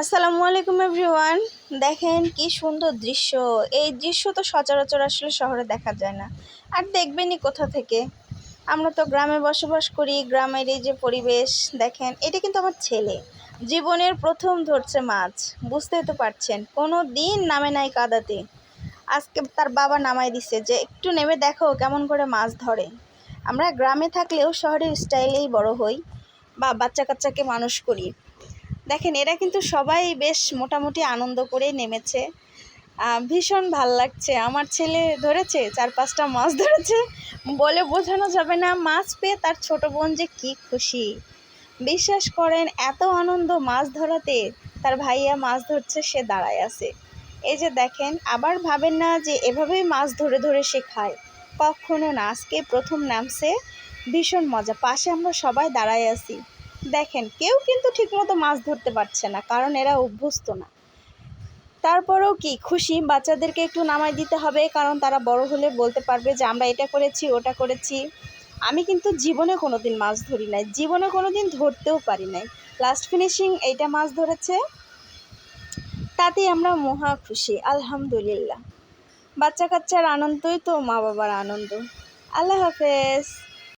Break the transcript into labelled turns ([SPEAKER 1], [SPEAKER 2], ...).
[SPEAKER 1] আসসালামু আলাইকুম এভরিওয়ান। দেখেন কি সুন্দর দৃশ্য। এই দৃশ্য তো সচরাচর আসলে শহরে দেখা যায় না। আর দেখবেনই কোথা থেকে। আমরা তো গ্রামে বসবাস করি, গ্রামের এই যে পরিবেশ, দেখেন, এটা কিন্তু আমার ছেলে। জীবনের প্রথম ধরছে মাছ। বুঝতেই তো পারছেন, কোনো দিন নামে নাই কাদাতে। আজকে তার বাবা নামাই দিছে যে, একটু নেমে দেখো কেমন করে মাছ ধরে। আমরা গ্রামে থাকলেও শহরের স্টাইলেই বড় হই বা বাচ্চা কাচ্চাকে মানুষ করি। দেখেন, এরা কিন্তু সবাই বেশ মোটামুটি আনন্দ করেই নেমেছে। ভীষণ ভালো লাগছে। আমার ছেলে ধরেছে, চার পাঁচটা মাছ ধরেছে। বলে বোঝানো যাবে না, মাছ পেয়ে তার ছোট বোন যে কি খুশি। বিশ্বাস করেন, এত আনন্দ মাছ ধরাতে তার ভাইয়া মাছ ধরছে, সে দাঁড়ায় আছে। এই যে দেখেন, আবার ভাবেন না যে এভাবেই মাছ ধরে ধরে সে খায়। কখনো না, আজকে প্রথম নামছে, ভীষণ মজা। পাশে আমরা সবাই দাঁড়ায় আছি। দেখেন, কেউ কিন্তু ঠিকমতো মাছ ধরতে পারছে না, কারণ এরা অভ্যস্ত না। তারপরেও কি, খুশি, বাচ্চাদেরকে একটু নামাই দিতে হবে, কারণ তারা বড় হলে বলতে পারবে যে, আমরা এটা করেছি, ওটা করেছি। আমি কিন্তু জীবনে কোনো দিন মাছ ধরি নাই, জীবনে কোনো দিন ধরতেও পারি নাই। লাস্ট ফিনিশিং এইটা মাছ ধরেছে। তাতেই আমরা মহা খুশি, আলহামদুলিল্লাহ। বাচ্চা কাচ্চার আনন্দই তো মা বাবার আনন্দ। আল্লাহ হাফেজ।